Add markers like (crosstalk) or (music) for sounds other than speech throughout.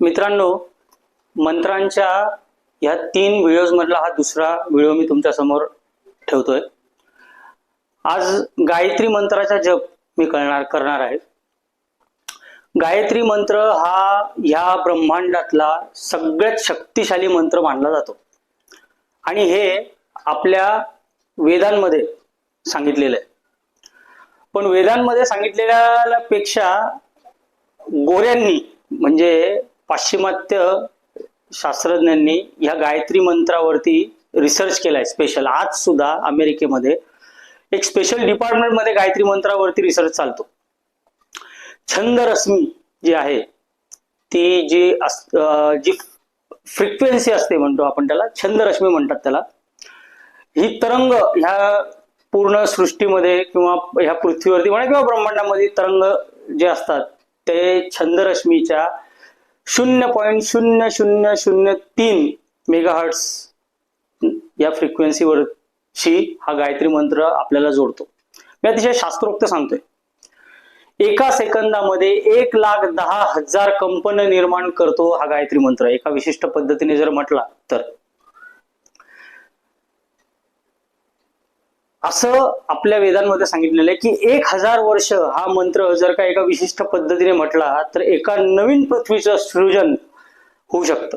मित्रांनो मंत्रांच्या ह्या तीन व्हिडिओज मधला हा दुसरा व्हिडिओ मी तुमच्यासमोर ठेवतोय. आज गायत्री मंत्राचा जप मी करणार करणार आहे. गायत्री मंत्र हा ह्या ब्रह्मांडातला सगळ्यात शक्तिशाली मंत्र मानला जातो. आणि हे आपल्या वेदांमध्ये सांगितलेलं आहे. पण वेदांमध्ये सांगितलेल्या पेक्षा गोऱ्यांनी म्हणजे पाश्चिमात्य शास्त्रज्ञांनी ह्या गायत्री मंत्रावरती रिसर्च केलाय स्पेशल आज सुद्धा अमेरिकेमध्ये एक स्पेशल डिपार्टमेंटमध्ये गायत्री मंत्रावरती रिसर्च चालतो. छंद रश्मी जी आहे ती जी अस- जी फ्रिक्वेन्सी असते म्हणतो आपण त्याला छंद रश्मी म्हणतात त्याला. ही तरंग ह्या पूर्ण सृष्टीमध्ये किंवा ह्या पृथ्वीवरती म्हणा किंवा ब्रह्मांडामध्ये तरंग जे असतात ते छंदरश्मीच्या शून्य पॉईंट शून्य शून्य शून्य तीन मेगाहर्ट्स या फ्रिक्वेन्सीवरशी हा गायत्री मंत्र आपल्याला जोडतो. मी अतिशय शास्त्रोक्त सांगतोय. एका सेकंदामध्ये एक लाख दहा हजार कंपन निर्माण करतो हा गायत्री मंत्र. एका विशिष्ट पद्धतीने जर म्हटला तर. असं आपल्या वेदांमध्ये सांगितलेलं आहे की एक हजार वर्ष हा मंत्र जर का एका विशिष्ट पद्धतीने म्हटला तर एका नवीन पृथ्वीचं सृजन होऊ शकतं.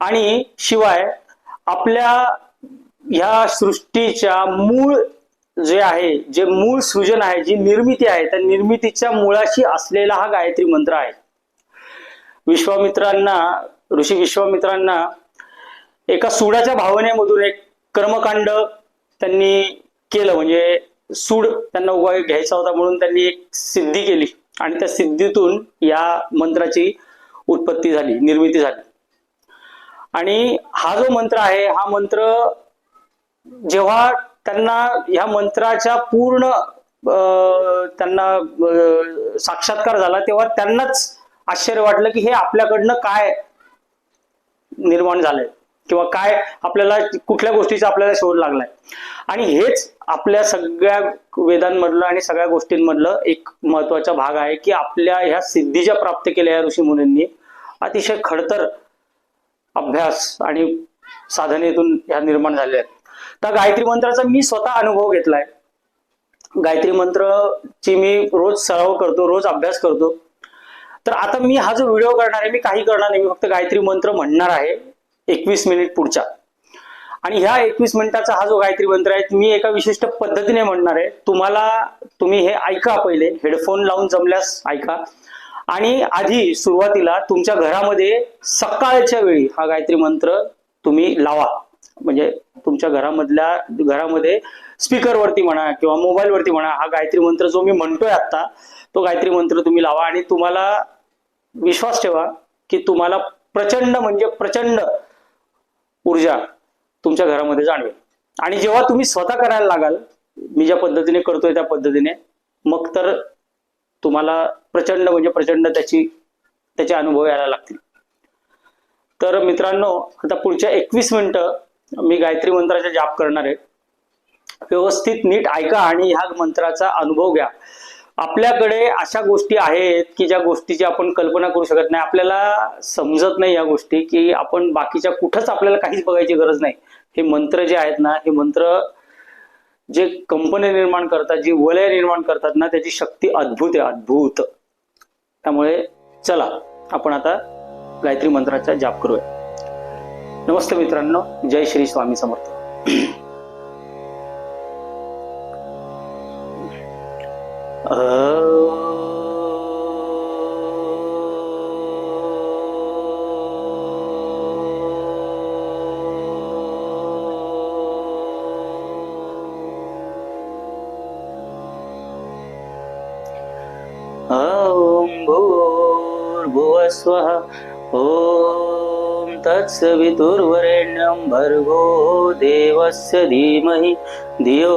आणि शिवाय आपल्या ह्या सृष्टीच्या मूळ जे आहे जे मूळ सृजन आहे जी निर्मिती आहे त्या निर्मितीच्या मुळाशी असलेला हा गायत्री मंत्र आहे. विश्वामित्रांना ऋषी विश्वामित्रांना एका सुडाच्या भावनेमधून एक कर्मकांड त्यांनी केलं. म्हणजे सूड त्यांना उभा घ्यायचा होता म्हणून त्यांनी एक सिद्धी केली. आणि त्या सिद्धीतून या मंत्राची उत्पत्ती झाली निर्मिती झाली. आणि हा जो मंत्र आहे हा मंत्र जेव्हा त्यांना ह्या मंत्राच्या पूर्ण अं, त्यांना साक्षात्कार झाला तेव्हा त्यांनाच आश्चर्य वाटलं की हे आपल्याकडनं काय निर्माण झालंय. किंवा काय आपल्याला कुठल्या गोष्टीचा आपल्याला शोध लागलाय. आणि हेच आपल्या सगळ्या वेदांमधलं आणि सगळ्या गोष्टींमधलं एक महत्त्वाचा भाग आहे की आपल्या ह्या सिद्धी ज्या प्राप्त केल्या या ऋषी मुनींनी अतिशय खडतर अभ्यास आणि साधनेतून ह्या निर्माण झाल्या आहेत. त्या गायत्री मंत्राचा मी स्वतः अनुभव घेतलाय. गायत्री मंत्रची मी रोज सराव करतो रोज अभ्यास करतो. तर आता मी हा जो व्हिडिओ करणार आहे मी काही करणार नाही मी फक्त गायत्री मंत्र म्हणणार आहे. एकवीस मिनिट पुढच्या. आणि ह्या एकवीस मिनिटाचा हा जो गायत्री मंत्र आहे मी एका विशिष्ट पद्धतीने म्हणणार आहे. तुम्हाला तुम्ही हे ऐका पहिले. हेडफोन लावून जमल्यास ऐका. आणि आधी सुरुवातीला तुमच्या घरामध्ये सकाळच्या वेळी हा गायत्री मंत्र तुम्ही लावा. म्हणजे तुमच्या घरामधल्या घरामध्ये स्पीकरवरती म्हणा किंवा मोबाईलवरती म्हणा हा गायत्री मंत्र जो मी म्हणतोय आता तो गायत्री मंत्र तुम्ही लावा. आणि तुम्हाला विश्वास ठेवा की तुम्हाला प्रचंड म्हणजे प्रचंड ऊर्जा तुमच्या घरामध्ये जाणवेल. आणि जेव्हा तुम्ही स्वतः करायला लागाल मी ज्या पद्धतीने करतोय त्या पद्धतीने मग तर तुम्हाला प्रचंड म्हणजे प्रचंड त्याची त्याचे अनुभव यायला लागतील. तर मित्रांनो आता पुढच्या एकवीस मिनिटं मी गायत्री मंत्राचा जाप करणार आहे. व्यवस्थित नीट ऐका आणि ह्या मंत्राचा अनुभव घ्या. आपल्याकडे अशा गोष्टी आहेत की ज्या गोष्टीची आपण कल्पना करू शकत नाही. आपल्याला समजत नाही या गोष्टी की आपण बाकीच्या कुठंच आपल्याला काहीच बघायची गरज नाही. हे मंत्र जे आहेत ना हे मंत्र जे कंपन्या निर्माण करतात जी वलय निर्माण करतात ना त्याची शक्ती अद्भुत आहे अद्भुत. त्यामुळे चला आपण आता गायत्री मंत्राचा जाप करूया. नमस्ते मित्रांनो जय श्री स्वामी समर्थ. भूर्भुवस्वः ॐ तत्सवितुर्वरेण्यं भर्गो देवस्य धीमहि धियो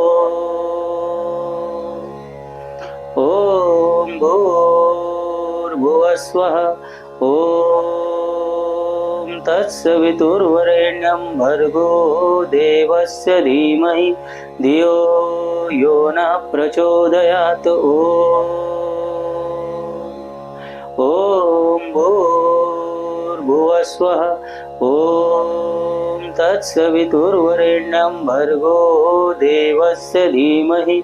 भूर्भुवस्वः। ॐ तत्सवितुर्वरेण्यं भर्गो देवस्य धीमहि। धियो यो नः प्रचोदयात्। ॐ भूर्भुवस्वः। ॐ तत्सवितुर्वरेण्यं भर्गो देवस्य धीमहि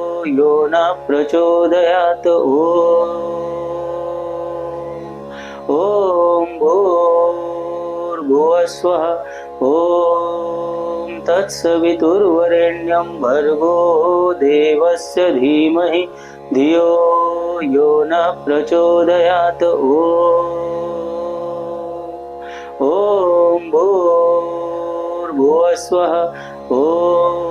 यो न प्रचोदयात्। ॐ ॐ भूर्भुवस्वः। ॐ तत्सवितुर्वरेण्यं भर्गो देवस्य धीमहि। धियो यो न प्रचोदयात्। ॐ ॐ भूर्भुवस्वः। ॐ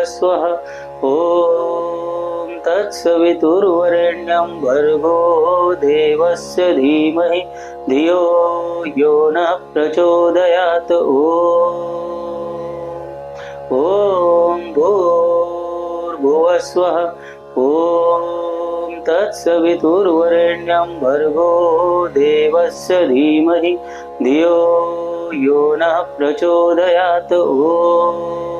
भूर्भुवस्वः ॐ तत्सवितुर्वरेण्यं भर्गो देवस्य धीमहि। धियो यो न प्रचोदयात्। ॐ ॐ भूर्भुवस्वः ॐ तत्सवितुर्वरेण्यं भर्गो देवस्य धीमहि। धियो यो न प्रचोदयात्। ॐ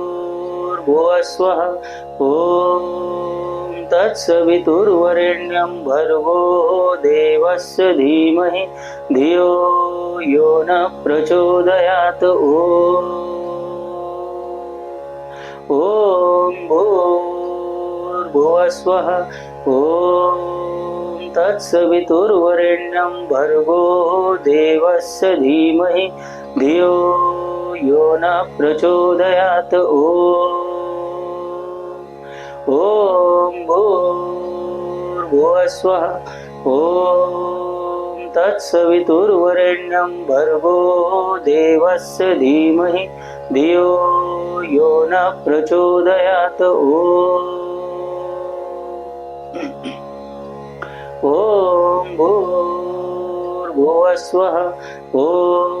भूर्भुवः स्वः ॐ तत्सवितुर्वरेण्यं भर्गो देवस्य धीमहि धियो यो न प्रचोदयात् ॐ। ॐ भूर्भुवः स्वः ॐ तत्सवितुर्वरेण्यं भर्गो देवस्य धीमहि धियो यो न प्रचोदयात् ॐ। ॐ भूर्भुवः स्वः ॐ तत्सवितुर्वरेण्यं भर्गो देवस्य धीमहि। धियो यो न प्रचोदयात्। ॐ ॐ भूर्भुवः ॐ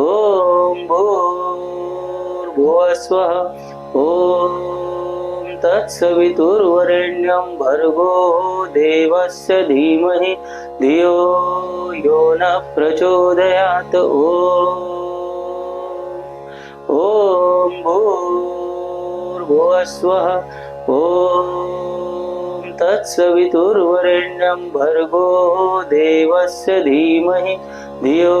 ॐ भूर्भुवः स्वः ॐ तत्सवितुर्वरेण्यं भर्गो देवस्य धीमहि धियो यो न प्रचोदयात्। ॐ ॐ ॐ तत्सवितुर्वरेण्यं भर्गो देवस्य धीमहि धियो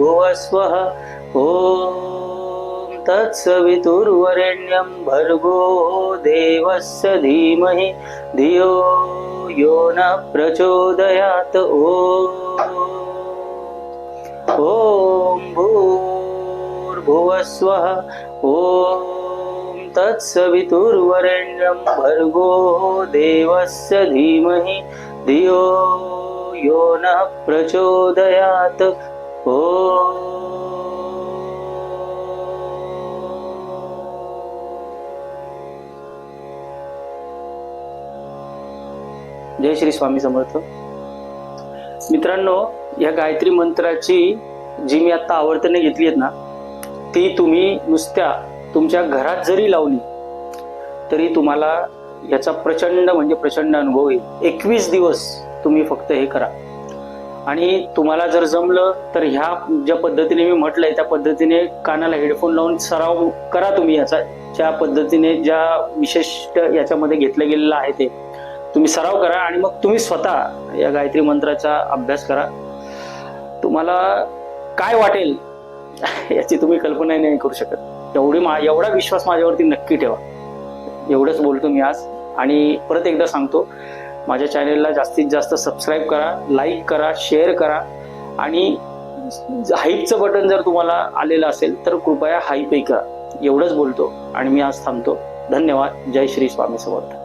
ॐ भूर्भुवस्वः ॐ तत्सवितुर्वरेण्यं भर्गो देवस्य धीमहि। धियो यो न प्रचोदयात्। ॐ ॐ भूर्भुवस्वः। ॐ तत्सवितुर्वरेण्यं भर्गो देवस्य धीमहि। धियो यो नः प्रचोदयात्। ॐ जय श्री स्वामी समर्थ. मित्रांनो या गायत्री मंत्राची जी मी आता आवर्तने घेतली आहेत ना ती तुम्ही नुसत्या तुमच्या घरात जरी लावली तरी तुम्हाला याचा प्रचंड म्हणजे प्रचंड अनुभव येईल एकवीस दिवस तुम्ही फक्त हे करा. आणि तुम्हाला जर जमलं तर ह्या ज्या पद्धतीने मी म्हटलंय त्या पद्धतीने कानाला हेडफोन लावून सराव करा तुम्ही याचा. ज्या पद्धतीने ज्या विशिष्ट याच्यामध्ये घेतलं गेलेलं आहे ते. तुम्ही सराव करा आणि मग तुम्ही स्वतः या गायत्री मंत्राचा अभ्यास करा. तुम्हाला काय वाटेल (laughs) याची तुम्ही कल्पनाही नाही करू शकत. एवढी मा एवढा विश्वास माझ्यावरती नक्की ठेवा. एवढंच बोलतो मी आज. आणि परत एकदा सांगतो माझ्या चॅनेलला जास्तीत जास्त सबस्क्राईब करा लाईक करा शेअर करा. आणि हाईपचं बटन जर तुम्हाला आलेलं असेल तर कृपया हाईपही करा. एवढंच बोलतो आणि मी आज थांबतो. धन्यवाद. जय श्री स्वामी समर्थ.